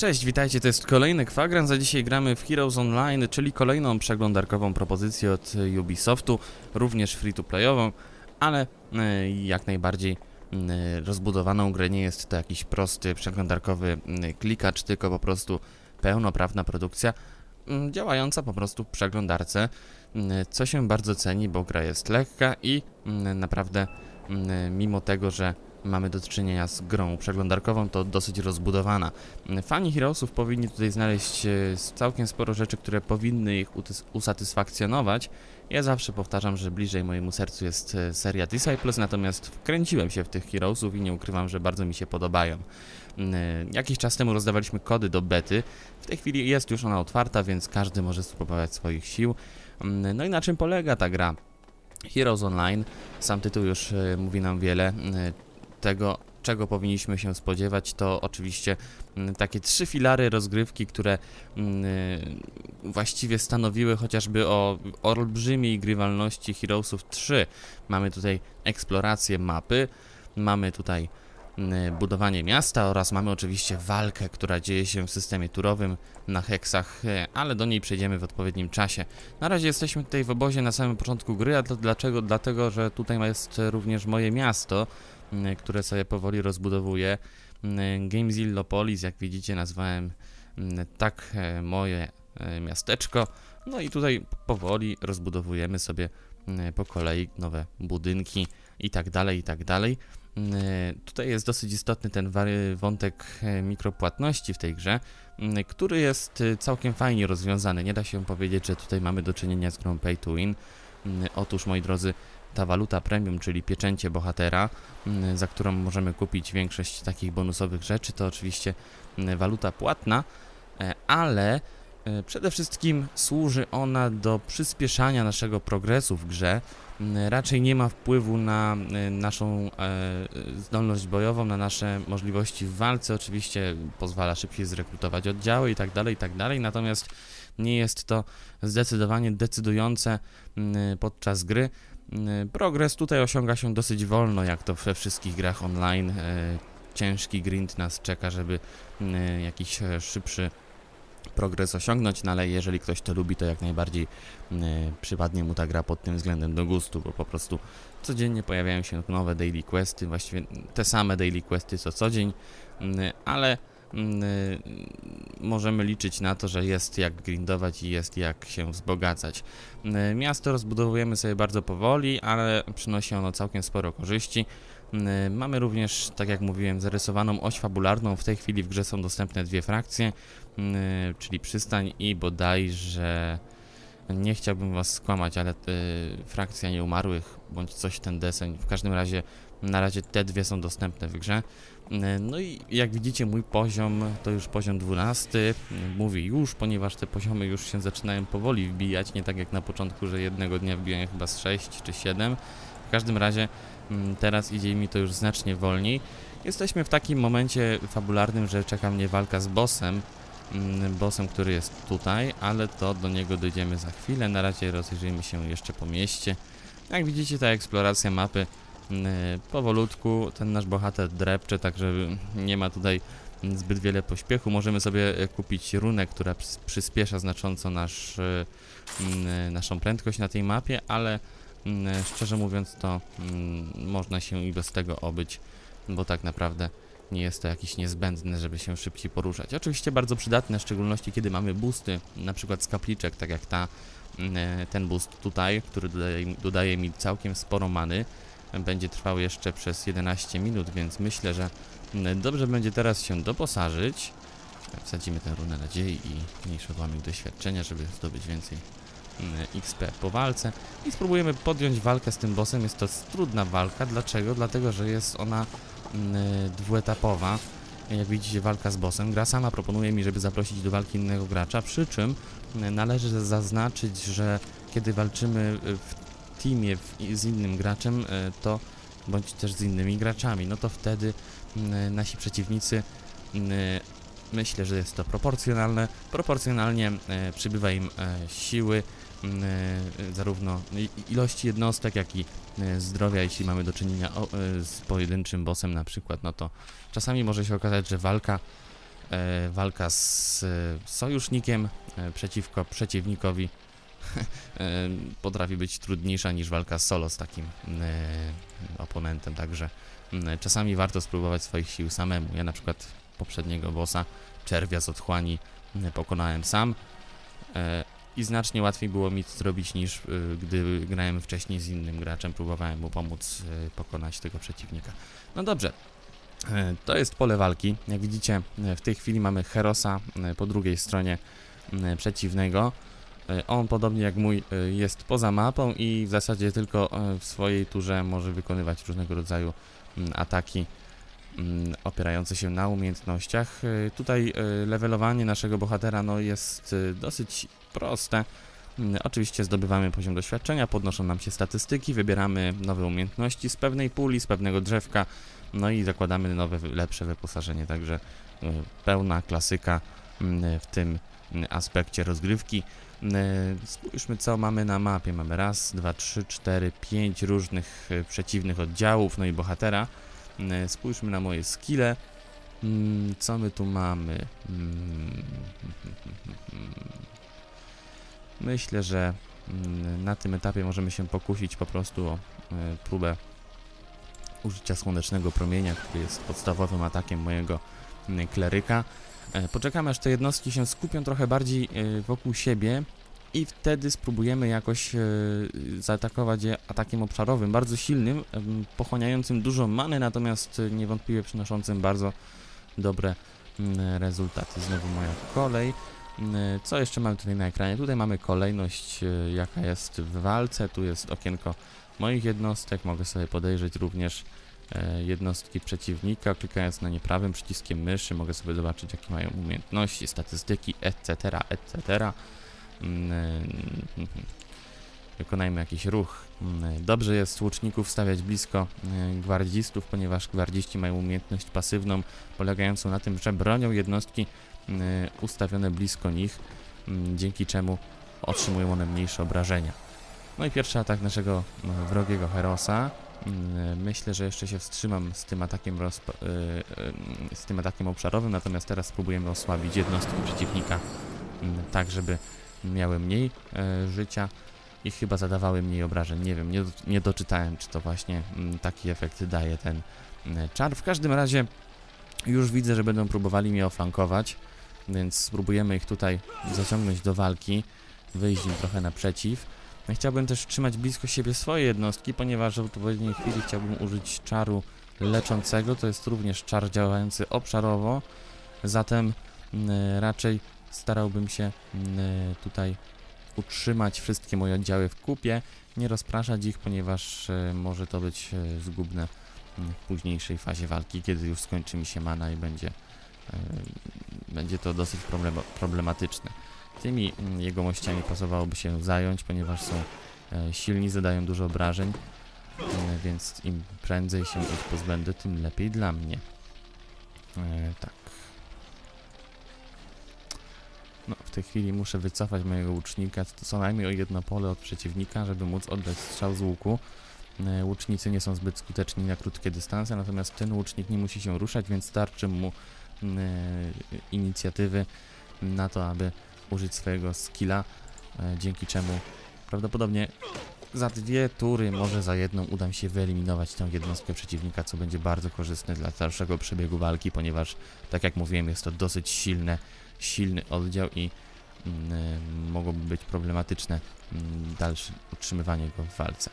Cześć, witajcie, to jest kolejny kwadrans, a dzisiaj gramy w Heroes Online, czyli kolejną przeglądarkową propozycję od e, Ubisoftu, również free-to-playową, ale e, jak najbardziej e, rozbudowaną grę, nie jest to jakiś prosty przeglądarkowy m, klikacz, tylko po prostu pełnoprawna produkcja, m, działająca po prostu w przeglądarce, co się bardzo ceni, bo gra jest lekka i m, naprawdę m, mimo tego, że mamy do czynienia z grą przeglądarkową, to dosyć rozbudowana. Fani Heroesów powinni tutaj znaleźć e, całkiem sporo rzeczy, które powinny ich usatysfakcjonować. Ja zawsze powtarzam, że bliżej mojemu sercu jest e, seria Disciples, natomiast wkręciłem się w tych Heroesów i nie ukrywam, że bardzo mi się podobają. Mm, e, Jakiś czas temu rozdawaliśmy kody do bety. W tej chwili jest już ona otwarta, więc każdy może spróbować swoich sił. Mm, No i na czym polega ta gra? Heroes Online, sam tytuł już mówi nam wiele. Tego, czego powinniśmy się spodziewać, to oczywiście mm, takie trzy filary rozgrywki, które mm, y, właściwie stanowiły chociażby o olbrzymiej grywalności Heroesów 3. Mamy tutaj eksplorację mapy, mamy tutaj mm, budowanie miasta oraz mamy oczywiście walkę, która dzieje się w systemie turowym na heksach, e, ale do niej przejdziemy w odpowiednim czasie. Na razie jesteśmy tutaj w obozie na samym początku gry, a to dlaczego? Dlatego, że tutaj jest również moje miasto, które sobie powoli rozbudowuję. M, Gamezillo Polis, jak widzicie, nazwałem m, tak e, moje e, miasteczko. No i tutaj powoli rozbudowujemy sobie po kolei nowe budynki i tak dalej, i tak dalej. Tutaj jest dosyć istotny ten wątek e, mikropłatności w tej grze, który jest całkiem fajnie rozwiązany. Nie da się powiedzieć, że tutaj mamy do czynienia z grą pay to win. Otóż, moi drodzy, ta waluta premium, czyli pieczęcie bohatera, m, za którą możemy kupić większość takich bonusowych rzeczy, to oczywiście m, waluta płatna, e, ale e, przede wszystkim służy ona do przyspieszania naszego progresu w grze. M, Raczej nie ma wpływu na e, naszą zdolność bojową, na nasze możliwości w walce. Oczywiście pozwala szybciej zrekrutować oddziały i tak dalej, i tak. Natomiast nie jest to zdecydowanie decydujące podczas gry. Mm, Progres tutaj osiąga się dosyć wolno, jak to we wszystkich grach online. E, Ciężki grind nas czeka, żeby mm, jakiś e, szybszy progres osiągnąć, no ale jeżeli ktoś to lubi, to jak najbardziej przypadnie mu ta gra pod tym względem do gustu, bo po prostu codziennie pojawiają się nowe daily questy, właściwie te same daily questy co co dzień, ale możemy liczyć na to, że jest jak grindować i jest jak się wzbogacać. Mm, Miasto rozbudowujemy sobie bardzo powoli, ale przynosi ono całkiem sporo korzyści. Mm, Mamy również, tak jak mówiłem, zarysowaną oś fabularną. W tej chwili w grze są dostępne dwie frakcje, mm, czyli przystań i bodajże nie chciałbym was skłamać, ale y, frakcja nieumarłych bądź coś ten deseń. W każdym razie na razie te dwie są dostępne w grze. Mm, No i jak widzicie mój poziom to już poziom 12. Mm, Mówię już, ponieważ te poziomy już się zaczynają powoli wbijać, nie tak jak na początku, że jednego dnia wbijają chyba z 6 czy 7. W każdym razie mm, teraz idzie mi to już znacznie wolniej. Jesteśmy w takim momencie fabularnym, że czeka mnie walka z bossem. mm, Bossem, który jest tutaj, ale to do niego dojdziemy za chwilę. Na razie rozejrzyjmy się jeszcze po mieście. Jak widzicie, ta eksploracja mapy powolutku ten nasz bohater drepcze, także nie ma tutaj zbyt wiele pośpiechu. Możemy sobie e, kupić runę, która przys- przyspiesza znacząco nasz, e, naszą prędkość na tej mapie, ale szczerze mówiąc to można się i bez tego obyć, bo tak naprawdę nie jest to jakiś niezbędne, żeby się szybciej poruszać. Oczywiście bardzo przydatne, w szczególności kiedy mamy boosty, na przykład z kapliczek, tak jak ta, e, ten boost tutaj, który dodaje, dodaje mi całkiem sporo many. Będzie trwał jeszcze przez 11 minut, więc myślę, że mm, dobrze będzie teraz się doposażyć. Wsadzimy tę runę nadziei i mniejszy odłamik doświadczenia, żeby zdobyć więcej mm, XP po walce i spróbujemy podjąć walkę z tym bossem. Jest to trudna walka. Dlaczego? Dlatego, że jest ona mm, dwuetapowa. Jak widzicie, walka z bossem. Gra sama proponuje mi, żeby zaprosić do walki innego gracza, przy czym należy zaznaczyć, że kiedy walczymy y, w teamie z innym graczem, y, to bądź też z innymi graczami, no to wtedy mm, nasi przeciwnicy mm, myślę, że jest to proporcjonalne. Proporcjonalnie e, przybywa im e, siły, e, zarówno ilości jednostek, jak i e, zdrowia, jeśli mamy do czynienia e, z pojedynczym bossem na przykład, no to czasami może się okazać, że walka e, walka z e, sojusznikiem e, przeciwko przeciwnikowi e, potrafi być trudniejsza niż walka solo z takim e, oponentem, także czasami warto spróbować swoich sił samemu. Ja na przykład poprzedniego bossa, czerwia z otchłani, pokonałem sam e, i znacznie łatwiej było mi to zrobić niż e, gdy grałem wcześniej z innym graczem, próbowałem mu pomóc pokonać tego przeciwnika. No dobrze, to jest pole walki. Jak widzicie, w tej chwili mamy Herosa po drugiej stronie przeciwnego. E, On, podobnie jak mój, e, jest poza mapą i w zasadzie tylko e, w swojej turze może wykonywać różnego rodzaju mm, ataki mm, opierające się na umiejętnościach. Tutaj levelowanie naszego bohatera no, jest dosyć proste. Mm, Oczywiście zdobywamy poziom doświadczenia, podnoszą nam się statystyki, wybieramy nowe umiejętności z pewnej puli, z pewnego drzewka, no i zakładamy nowe, lepsze wyposażenie, także pełna klasyka w tym aspekcie rozgrywki. Mm, Spójrzmy co mamy na mapie. Mamy raz, dwa, trzy, cztery, pięć różnych e, przeciwnych oddziałów, no i bohatera. Mm, Spójrzmy na moje skille. Mm, Co my tu mamy? Mm, Myślę, że mm, na tym etapie możemy się pokusić po prostu o e, próbę użycia słonecznego promienia, który jest podstawowym atakiem mojego kleryka. E, Poczekamy aż te jednostki się skupią trochę bardziej e, wokół siebie i wtedy spróbujemy jakoś e, zaatakować je atakiem obszarowym, bardzo silnym, pochłaniającym dużo many, natomiast niewątpliwie przynoszącym bardzo dobre rezultaty. Znowu moja kolej. Co jeszcze mamy tutaj na ekranie? Tutaj mamy kolejność, jaka jest w walce. Tu jest okienko moich jednostek. Mogę sobie podejrzeć również jednostki przeciwnika. Klikając na nie prawym przyciskiem myszy mogę sobie zobaczyć, jakie mają umiejętności, statystyki, etc., etc. Mm, e, Wykonajmy jakiś ruch. Mm, Dobrze jest łuczników stawiać blisko e, gwardzistów, ponieważ gwardziści mają umiejętność pasywną polegającą na tym, że bronią jednostki mm, ustawione blisko nich, mm, dzięki czemu otrzymują one mniejsze obrażenia. No i pierwszy atak naszego mm, wrogiego Herosa. Mm, Myślę, że jeszcze się wstrzymam z tym atakiem y, y, z tym atakiem obszarowym, natomiast teraz spróbujemy osłabić jednostki przeciwnika mm, tak, żeby miały mniej e, życia i chyba zadawały mniej obrażeń. Nie wiem, nie, nie doczytałem, czy to właśnie mm, taki efekt daje ten czar. W każdym razie już widzę, że będą próbowali mnie oflankować, więc spróbujemy ich tutaj zaciągnąć do walki, wyjść im trochę naprzeciw. Ja Chciałbym też trzymać blisko siebie swoje jednostki, ponieważ w odpowiedniej chwili chciałbym użyć czaru leczącego. To jest również czar działający obszarowo, zatem mm, raczej starałbym się mm, tutaj utrzymać wszystkie moje oddziały w kupie, nie rozpraszać ich, ponieważ e, może to być e, zgubne mm, w późniejszej fazie walki, kiedy już skończy mi się mana i będzie, e, będzie to dosyć problema- problematyczne. Tymi mm, jegomościami pasowałoby się zająć, ponieważ są e, silni, zadają dużo obrażeń, mm, więc im prędzej się ich pozbędę, tym lepiej dla mnie. E, tak. No, w tej chwili muszę wycofać mojego łucznika co najmniej o jedno pole od przeciwnika, żeby móc oddać strzał z łuku. E, Łucznicy nie są zbyt skuteczni na krótkie dystanse, natomiast ten łucznik nie musi się ruszać, więc starczy mu mm, inicjatywy na to, aby użyć swojego skilla, e, dzięki czemu prawdopodobnie za dwie tury, może za jedną uda mi się wyeliminować tę jednostkę przeciwnika, co będzie bardzo korzystne dla dalszego przebiegu walki, ponieważ, tak jak mówiłem, jest to dosyć silne, silny oddział i mm, e, mogłoby być problematyczne mm, dalsze utrzymywanie go w walce.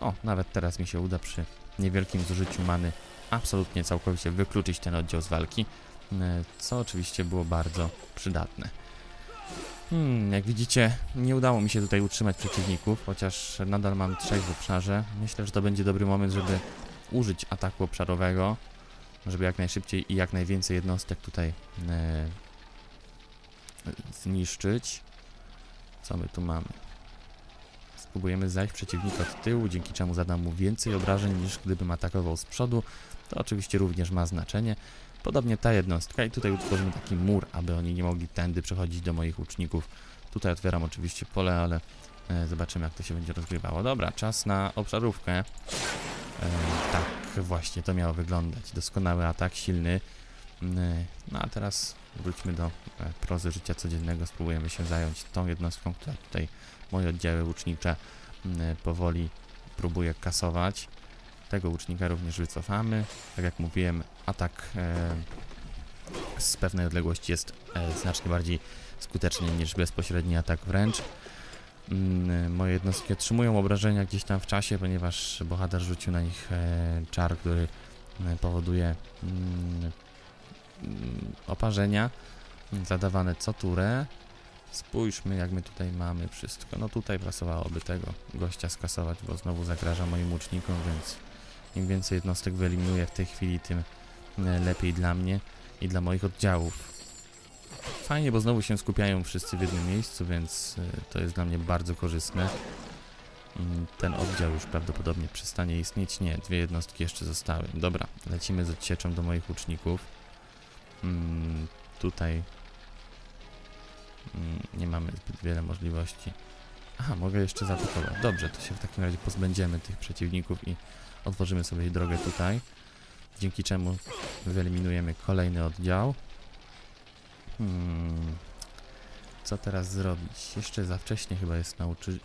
O, nawet teraz mi się uda przy niewielkim zużyciu many absolutnie całkowicie wykluczyć ten oddział z walki, e, co oczywiście było bardzo przydatne. Hmm, jak widzicie, nie udało mi się tutaj utrzymać przeciwników, chociaż nadal mam trzech w obszarze. Myślę, że to będzie dobry moment, żeby użyć ataku obszarowego, żeby jak najszybciej i jak najwięcej jednostek tutaj e, zniszczyć. Co my tu mamy? Spróbujemy zajść przeciwnika od tyłu, dzięki czemu zadam mu więcej obrażeń niż gdybym atakował z przodu. To oczywiście również ma znaczenie. Podobnie ta jednostka i tutaj utworzymy taki mur, aby oni nie mogli tędy przechodzić do moich łuczników. Tutaj otwieram oczywiście pole, ale e, zobaczymy jak to się będzie rozgrywało. Dobra, czas na obszarówkę. E, tak, właśnie to miało wyglądać. Doskonały atak, silny. Mm, No a teraz wróćmy do e, prozy życia codziennego. Spróbujemy się zająć tą jednostką, która tutaj moje oddziały łucznicze mm, powoli próbuje kasować. Tego łucznika również wycofamy. Tak jak mówiłem, atak e, z pewnej odległości jest e, znacznie bardziej skuteczny niż bezpośredni atak wręcz. Mm, Moje jednostki otrzymują obrażenia gdzieś tam w czasie, ponieważ bohater rzucił na nich e, czar, który e, powoduje mm, mm, oparzenia zadawane co turę. Spójrzmy, jak my tutaj mamy wszystko. No tutaj pasowałoby tego gościa skasować, bo znowu zagraża moim łucznikom, więc im więcej jednostek wyeliminuję w tej chwili, tym e, lepiej dla mnie i dla moich oddziałów. Fajnie, bo znowu się skupiają wszyscy w jednym miejscu, więc e, to jest dla mnie bardzo korzystne. Mm, Ten oddział już prawdopodobnie przestanie istnieć. Nie, dwie jednostki jeszcze zostały. Dobra, lecimy z odsieczą do moich łuczników. Mm, tutaj mm, nie mamy zbyt wiele możliwości. Aha, mogę jeszcze zaatakować. Dobrze, to się w takim razie pozbędziemy tych przeciwników i otworzymy sobie drogę tutaj. Dzięki czemu wyeliminujemy kolejny oddział. Hmm. Co teraz zrobić? Jeszcze za wcześnie chyba jest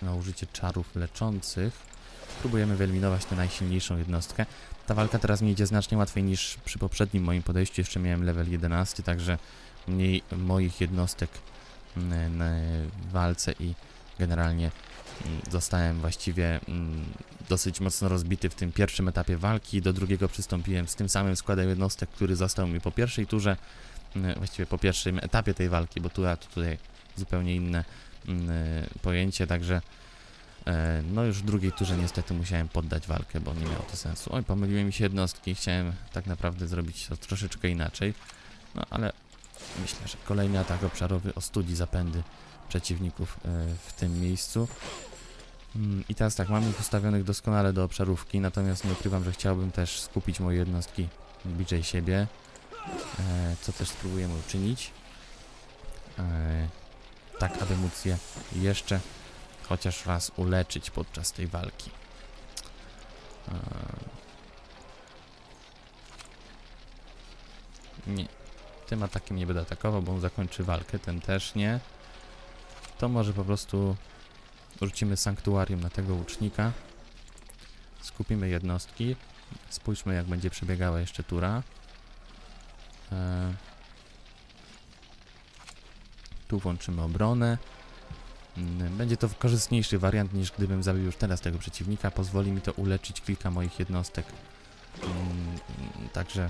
na, użycie czarów leczących. Próbujemy wyeliminować tę najsilniejszą jednostkę. Ta walka teraz mi idzie znacznie łatwiej niż przy poprzednim moim podejściu. Jeszcze miałem level 11, także mniej moich jednostek mm, na walce i generalnie mm, zostałem właściwie mm, dosyć mocno rozbity w tym pierwszym etapie walki. Do drugiego przystąpiłem z tym samym składem jednostek, który został mi po pierwszej turze, mm, właściwie po pierwszym etapie tej walki, bo tu, a tu tutaj zupełnie inne pojęcie, także e, no już w drugiej turze niestety musiałem poddać walkę, bo nie miało to sensu. Oj, pomyliły mi się jednostki, chciałem tak naprawdę zrobić to troszeczkę inaczej, no ale myślę, że kolejny atak obszarowy ostudzi zapędy przeciwników e, w tym miejscu. Mm, I teraz tak, mam ich ustawionych doskonale do obszarówki, natomiast nie ukrywam, że chciałbym też skupić moje jednostki bliżej siebie, e, co też spróbujemy uczynić, e, tak aby móc je jeszcze chociaż raz uleczyć podczas tej walki. Nie, tym atakiem nie będę atakował, bo on zakończy walkę, ten też nie. To może po prostu rzucimy sanktuarium na tego łucznika. Skupimy jednostki. Spójrzmy jak będzie przebiegała jeszcze tura. E, tu włączymy obronę. Mm, Będzie to korzystniejszy wariant niż gdybym zabił już teraz tego przeciwnika. Pozwoli mi to uleczyć kilka moich jednostek. Mm, Także,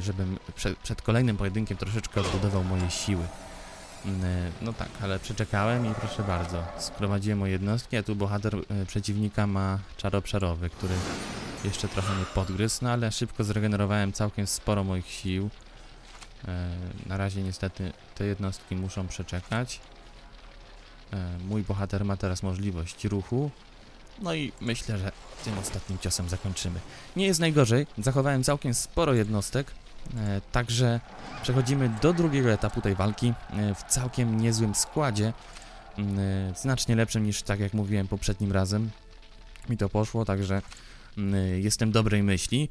żebym przed, przed kolejnym pojedynkiem troszeczkę odbudował moje siły. Mm, No tak, ale przeczekałem i proszę bardzo, sprowadziłem moje jednostki, a tu bohater e, przeciwnika ma czar obszarowy, który jeszcze trochę mnie podgryzł, no ale szybko zregenerowałem całkiem sporo moich sił. E, Na razie niestety te jednostki muszą przeczekać. E, Mój bohater ma teraz możliwość ruchu. No i myślę, że tym ostatnim ciosem zakończymy. Nie jest najgorzej, zachowałem całkiem sporo jednostek, e, także przechodzimy do drugiego etapu tej walki e, w całkiem niezłym składzie. Mm, e, Znacznie lepszym niż tak jak mówiłem poprzednim razem. Mi to poszło, także mm, jestem dobrej myśli.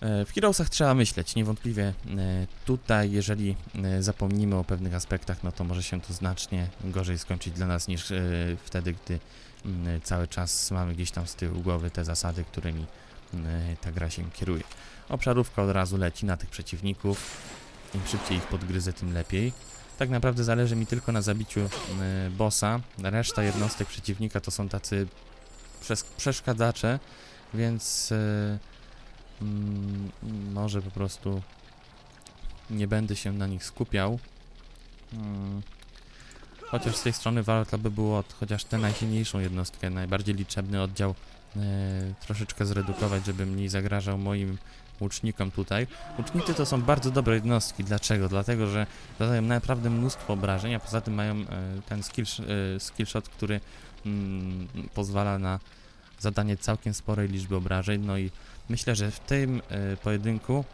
E, W Heroesach trzeba myśleć, niewątpliwie. e, Tutaj, jeżeli e, zapomnimy o pewnych aspektach, no to może się to znacznie gorzej skończyć dla nas niż wtedy, gdy mm, cały czas mamy gdzieś tam z tyłu głowy te zasady, którymi mm, ta gra się kieruje. Obszarówka od razu leci na tych przeciwników. Im szybciej ich podgryzę, tym lepiej. Tak naprawdę zależy mi tylko na zabiciu y, bossa. Reszta jednostek przeciwnika to są tacy przes- przeszkadzacze, więc y, mm, może po prostu nie będę się na nich skupiał. Mm. Chociaż z tej strony warto by było chociaż tę najsilniejszą jednostkę, najbardziej liczebny oddział e, troszeczkę zredukować, żeby mniej zagrażał moim łucznikom tutaj. Łucznicy to są bardzo dobre jednostki. Dlaczego? Dlatego, że zadają naprawdę mnóstwo obrażeń, a poza tym mają e, ten skill, e, skillshot, który mm, pozwala na zadanie całkiem sporej liczby obrażeń. No i myślę, że w tym e, pojedynku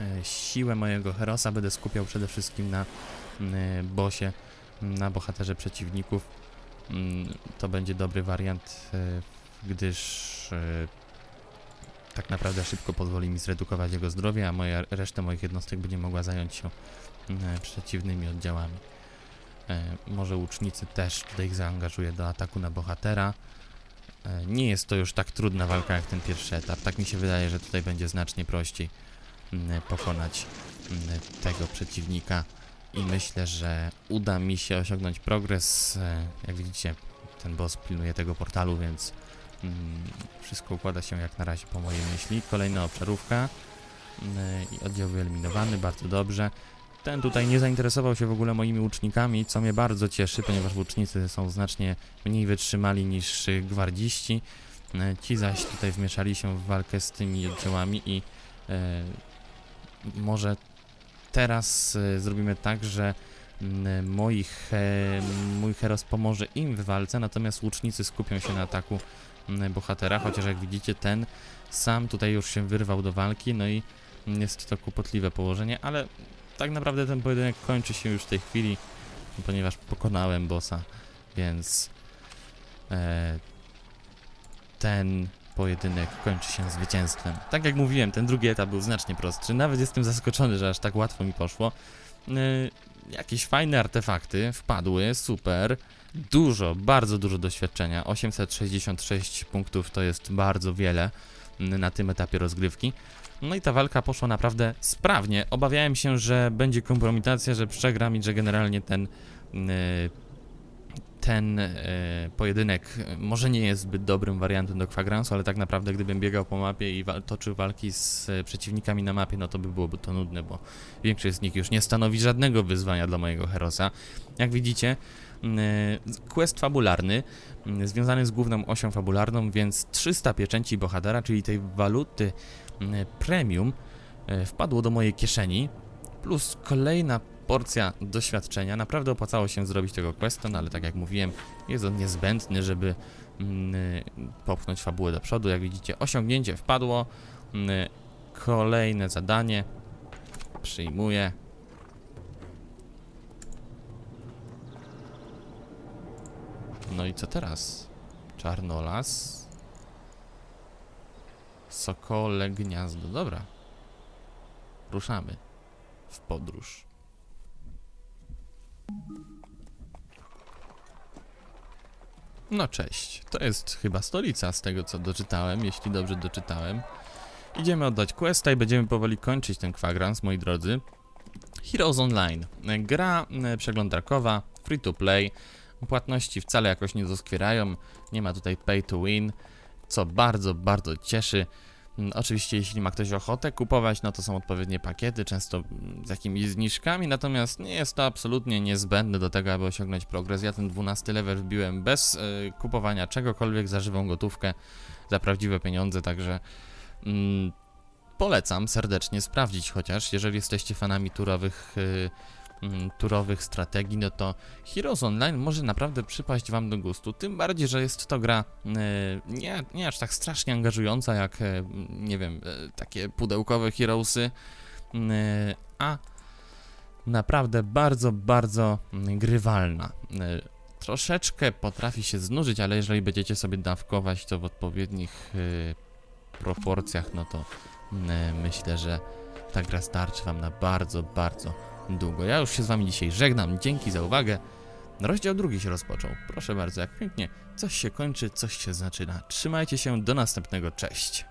e, siłę mojego herosa będę skupiał przede wszystkim na e, bosie, na bohaterze przeciwników. Mm, To będzie dobry wariant, gdyż tak naprawdę szybko pozwoli mi zredukować jego zdrowie, a moja, reszta moich jednostek będzie mogła zająć się przeciwnymi oddziałami. Może łucznicy też tutaj ich zaangażuję do ataku na bohatera. E, nie jest to już tak trudna walka jak ten pierwszy etap. Tak mi się wydaje, że tutaj będzie znacznie prościej mm, pokonać mm, tego przeciwnika i myślę, że uda mi się osiągnąć progres. E, Jak widzicie, ten boss pilnuje tego portalu, więc mm, wszystko układa się jak na razie po mojej myśli. Kolejna obszarówka mm, i oddział wyeliminowany, bardzo dobrze. Ten tutaj nie zainteresował się w ogóle moimi łucznikami, co mnie bardzo cieszy, ponieważ łucznicy są znacznie mniej wytrzymali niż gwardziści. E, Ci zaś tutaj wmieszali się w walkę z tymi oddziałami i e, może teraz e, zrobimy tak, że moich, mój heros pomoże im w walce, natomiast łucznicy skupią się na ataku bohatera, chociaż jak widzicie ten sam tutaj już się wyrwał do walki, no i jest to kłopotliwe położenie, ale tak naprawdę ten pojedynek kończy się już w tej chwili, ponieważ pokonałem bossa, więc e, ten pojedynek kończy się zwycięstwem. Tak jak mówiłem, ten drugi etap był znacznie prostszy. Nawet jestem zaskoczony, że aż tak łatwo mi poszło. E, jakieś fajne artefakty wpadły, super. Dużo, bardzo dużo doświadczenia. 866 punktów to jest bardzo wiele na tym etapie rozgrywki. No i ta walka poszła naprawdę sprawnie. Obawiałem się, że będzie kompromitacja, że przegram i że generalnie ten yy, ten e, pojedynek e, może nie jest zbyt dobrym wariantem do kwagransu, ale tak naprawdę gdybym biegał po mapie i toczył walki z e, przeciwnikami na mapie, no to by byłoby to nudne, bo większość z nich już nie stanowi żadnego wyzwania dla mojego herosa. Jak widzicie, mm, quest fabularny, mm, związany z główną osią fabularną, więc 300 pieczęci bohatera, czyli tej waluty mm, premium, wpadło do mojej kieszeni, plus kolejna porcja doświadczenia. Naprawdę opłacało się zrobić tego questa, no ale tak jak mówiłem, jest on niezbędny, żeby mm, popchnąć fabułę do przodu. Jak widzicie, osiągnięcie wpadło. Mm, Kolejne zadanie. Przyjmuję. No i co teraz? Czarnolas. Sokole gniazdo. Dobra. Ruszamy w podróż. No cześć, to jest chyba stolica z tego co doczytałem, jeśli dobrze doczytałem. Idziemy oddać questa i będziemy powoli kończyć ten kwadrans, moi drodzy. Heroes Online. Gra e, przeglądarkowa, free to play. Płatności wcale jakoś nie doskwierają. Nie ma tutaj pay to win, co bardzo, bardzo cieszy. Mm, Oczywiście, jeśli ma ktoś ochotę kupować, no to są odpowiednie pakiety, często mm, z jakimiś zniżkami, natomiast nie jest to absolutnie niezbędne do tego, aby osiągnąć progres. Ja ten 12 level wbiłem bez y, kupowania czegokolwiek za żywą gotówkę, za prawdziwe pieniądze, także mm, polecam serdecznie sprawdzić chociaż, jeżeli jesteście fanami turowych, y, turowych strategii, no to Heroes Online może naprawdę przypaść Wam do gustu, tym bardziej, że jest to gra y, nie, nie aż tak strasznie angażująca jak, y, nie wiem, y, takie pudełkowe Heroesy, y, a naprawdę bardzo, bardzo mm, grywalna. Troszeczkę potrafi się znużyć, ale jeżeli będziecie sobie dawkować to w odpowiednich proporcjach, no to y, myślę, że ta gra starczy Wam na bardzo, bardzo długo. Ja już się z Wami dzisiaj żegnam. Dzięki za uwagę. Rozdział drugi się rozpoczął. Proszę bardzo, jak pięknie. Coś się kończy, coś się zaczyna. Trzymajcie się, do następnego. Cześć.